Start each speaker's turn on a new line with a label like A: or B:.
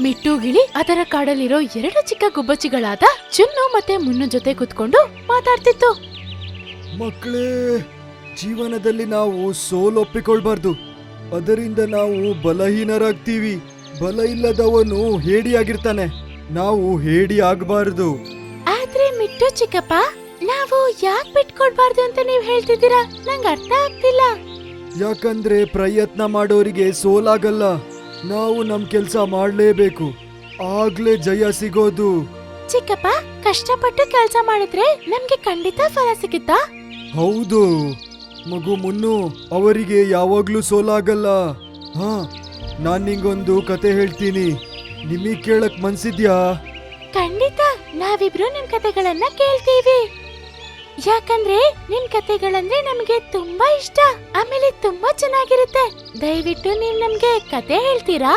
A: ಮಿಟ್ಟು ಗಿಳಿ ಅದರ ಕಾಡಲ್ಲಿರೋ ಎರಡು ಚಿಕ್ಕ ಗುಬ್ಬಚ್ಚಿಗಳಾದ ಚುನ್ನು ಮತ್ತೆ ಮುನ್ನು ಜೊತೆ ಕುತ್ಕೊಂಡು ಮಾತಾಡ್ತಿತ್ತು.
B: ಮಕ್ಕಳೇ ಜೀವನದಲ್ಲಿ ನಾವು ಸೋಲೊಪ್ಪಿಕೊಳ್ಬಾರ್ದು ಅದರಿಂದ ನಾವು ಬಲಹೀನರಾಗ್ತೀವಿ. ಬಲ ಇಲ್ಲದವನು ಹೇಡಿಯಾಗಿರ್ತಾನೆ. ನಾವು ಹೇಡಿ ಆಗ್ಬಾರ್ದು.
A: ಆದ್ರೆ ಮಿಟ್ಟು ಚಿಕ್ಕಪ್ಪ ನಾವು ಯಾಕೆ ಬಿಟ್ಕೊಡ್ಬಾರ್ದು ಅಂತ ನೀವ್ ಹೇಳ್ತಿದ್ದೀರಾ? ನಂಗೆ ಅರ್ಥ ಆಗ್ತಿಲ್ಲ.
B: ಯಾಕಂದ್ರೆ ಪ್ರಯತ್ನ ಮಾಡೋರಿಗೆ ಸೋಲಾಗಲ್ಲ. ನಾವು ನಮ್ ಕೆಲ್ಸ ಮಾಡ್ಲೇಬೇಕು. ಆಗ್ಲೇ ಜಯ ಸಿಗೋದು.
A: ಚಿಕ್ಕಪ್ಪ ಕಷ್ಟಪಟ್ಟು ಕೆಲಸ ಮಾಡಿದ್ರೆ ನಮ್ಗೆ ಖಂಡಿತ ಫಲ ಸಿಗುತ್ತಾ?
B: ಹೌದು. ಮಗು ಮುನ್ನು ಅವರಿಗೆ ಯಾವಾಗ್ಲೂ ಸೋಲಾಗಲ್ಲ. ಹಾ ನಾನ್ ನಿಂಗೊಂದು ಕತೆ ಹೇಳ್ತೀನಿ. ನಿಮಗೆ ಕೇಳಕ್ ಮನ್ಸಿದ್ಯಾ?
A: ಖಂಡಿತ ನಾವಿಬ್ರು ನಿಮ್ ಕತೆಗಳನ್ನ ಕೇಳ್ತೀವಿ. ಯಾಕಂದ್ರೆ ನಿಮ್ ಕತೆಗಳಂದ್ರೆ ನಮ್ಗೆ ತುಂಬಾ ಇಷ್ಟ ಆಮೇಲೆ ತುಂಬಾ ದಯವಿಟ್ಟು ನೀವು ನಮ್ಗೆ ಕತೆ ಹೇಳ್ತೀರಾ?